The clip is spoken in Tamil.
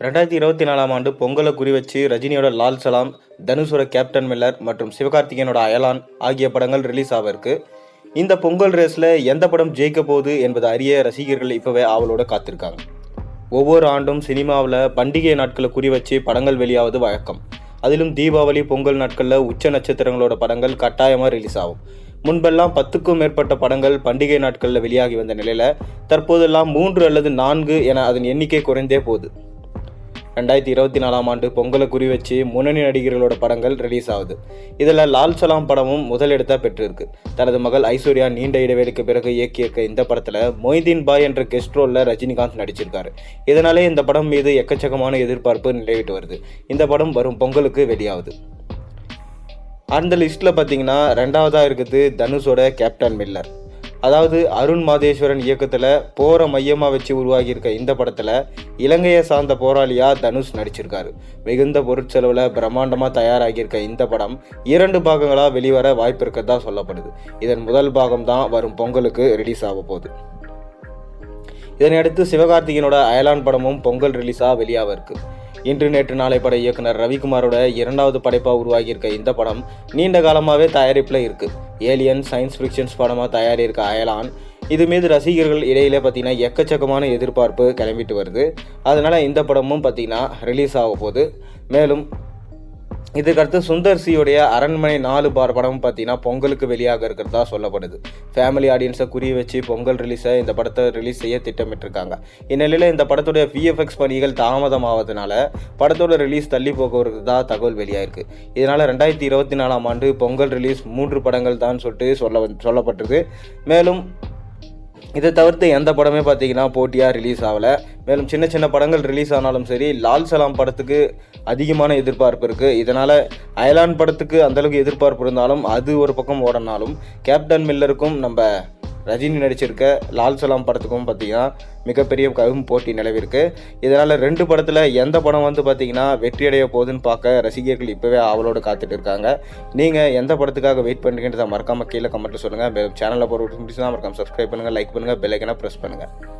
ரெண்டாயிரத்தி இருபத்தி நாலாம் ஆண்டு பொங்கலை குறி வச்சு ரஜினியோட லால் சலாம் தனுஷோட கேப்டன் மில்லர் மற்றும் சிவகார்த்திகேயனோட அயலான் ஆகிய படங்கள் ரிலீஸ் ஆகிருக்கு இந்த பொங்கல் ரேஸில் எந்த படம் ஜெயிக்க போகுது என்பதை அறிய ரசிகர்கள் இப்போவே ஆவலோட காத்திருக்காங்க. ஒவ்வொரு ஆண்டும் சினிமாவில் பண்டிகை நாட்களை குறி வச்சு படங்கள் வெளியாவது வழக்கம். அதிலும் தீபாவளி பொங்கல் நாட்களில் உச்ச நட்சத்திரங்களோட படங்கள் கட்டாயமாக ரிலீஸ் ஆகும். முன்பெல்லாம் பத்துக்கும் மேற்பட்ட படங்கள் பண்டிகை நாட்களில் வெளியாகி வந்த நிலையில் தற்போதெல்லாம் மூன்று அல்லது நான்கு என அதன் எண்ணிக்கை குறைந்தே போகுது. ரெண்டாயிரத்தி இருபத்தி நாலாம் ஆண்டு பொங்கலை குறி வச்சு முன்னணி நடிகர்களோட படங்கள் ரிலீஸ் ஆகுது இதில் லால் சலாம் படமும் முதலிடத்தை பெற்றிருக்கு. தனது மகள் ஐஸ்வர்யா நீண்ட இடைவெளிக்கு பிறகு இயக்கியிருக்க இந்த படத்தில் மொய்தீன் பாய் என்ற கெஸ்ட் ரோலில் ரஜினிகாந்த் நடிச்சிருக்காரு. இதனாலே இந்த படம் மீது எக்கச்சக்கமான எதிர்பார்ப்பு நிலவிட்டு வருது. இந்த படம் வரும் பொங்கலுக்கு வெளியாகுது. அந்த லிஸ்ட்டில் பார்த்தீங்கன்னா ரெண்டாவதாக இருக்குது தனுஷோட கேப்டன் மில்லர் அதாவது அருண் மாதேஸ்வரன் இயக்கத்தில் போரை மையமாக வச்சு உருவாகியிருக்க இந்த படத்தில் இலங்கையை சார்ந்த போராளியாக தனுஷ் நடிச்சிருக்காரு. மிகுந்த பொருட்செலவில் பிரம்மாண்டமாக தயாராகியிருக்க இந்த படம் இரண்டு பாகங்களாக வெளிவர வாய்ப்பு இருக்கிறதா சொல்லப்படுது. இதன் முதல் பாகம் தான் வரும் பொங்கலுக்கு ரிலீஸ் ஆக போகுது. இதனையடுத்து சிவகார்த்திகனோட அயலான் படமும் பொங்கல் ரிலீஸாக வெளியாக இருக்குது இன்று நேற்று நாளை பட இயக்குனர் ரவிக்குமாரோட இரண்டாவது படைப்பாக உருவாகியிருக்க இந்த படம் நீண்ட காலமாகவே தயாரிப்பில் இருக்குது ஏலியன் சயின்ஸ் ஃபிக்ஷன்ஸ் படமாக தயாரிருக்க அயலான் இது மீது ரசிகர்கள் இடையிலே பார்த்தீங்கன்னா எக்கச்சக்கமான எதிர்பார்ப்பு கிளம்பிட்டு வருது. அதனால் இந்த படமும் பார்த்தீங்கன்னா ரிலீஸ் ஆக போகுது. மேலும் இதுக்கடுத்து சுந்தர் சியோடைய அரண்மனை நாலு பார் படம் பார்த்தீங்கன்னா பொங்கலுக்கு வெளியாக இருக்கிறதா சொல்லப்படுது. ஃபேமிலி ஆடியன்ஸை குறி வச்சு பொங்கல் ரிலீஸை இந்த படத்தை ரிலீஸ் செய்ய திட்டமிட்டிருக்காங்க. இந்நிலையில் இந்த படத்துடைய விஎஃப்எக்ஸ் பணிகள் தாமதமாவதனால படத்தோட ரிலீஸ் தள்ளி போகிறதா தகவல் வெளியாயிருக்கு. இதனால் ரெண்டாயிரத்தி இருபத்தி நாலாம் ஆண்டு பொங்கல் ரிலீஸ் மூன்று படங்கள் தான் சொல்லிட்டு சொல்ல சொல்லப்பட்டிருக்கு. மேலும் இதை தவிர்த்து எந்த படமே பார்த்தீங்கன்னா போட்டியாக ரிலீஸ் ஆகலை. மேலும் சின்ன சின்ன படங்கள் ரிலீஸ் ஆனாலும் சரி லால் சலாம் படத்துக்கு அதிகமான எதிர்பார்ப்பு இருக்குது இதனால் அயலான் படத்துக்கு அந்தளவுக்கு எதிர்பார்ப்பு இருந்தாலும் அது ஒரு பக்கம் ஓடனாலும் கேப்டன் மில்லருக்கும் நம்ம ரஜினி நடிச்சிருக்க லால் சலாம் படத்துக்கும் பார்த்தீங்கன்னா மிகப்பெரிய கரும் போட்டி நிலவிருக்கு. இதனால் ரெண்டு படத்தில் எந்த படம் வந்து பார்த்தீங்கன்னா வெற்றியடைய போகுதுன்னு பார்க்க ரசிகர்கள் இப்போவே ஆவலோடு காத்துட்டு இருக்காங்க. நீங்கள் எந்த படத்துக்காக வெயிட் பண்ணுறீங்கன்றதை மறக்காமல் கீழே கமெண்ட்டில் சொல்லுங்கள் சேனலில் போகிற முடிச்சுன்னா மறக்காமல் சப்ஸ்கிரைப் பண்ணுங்கள் லைக் பண்ணுங்கள் பெல்லைக்கனை ப்ரெஸ் பண்ணுங்கள்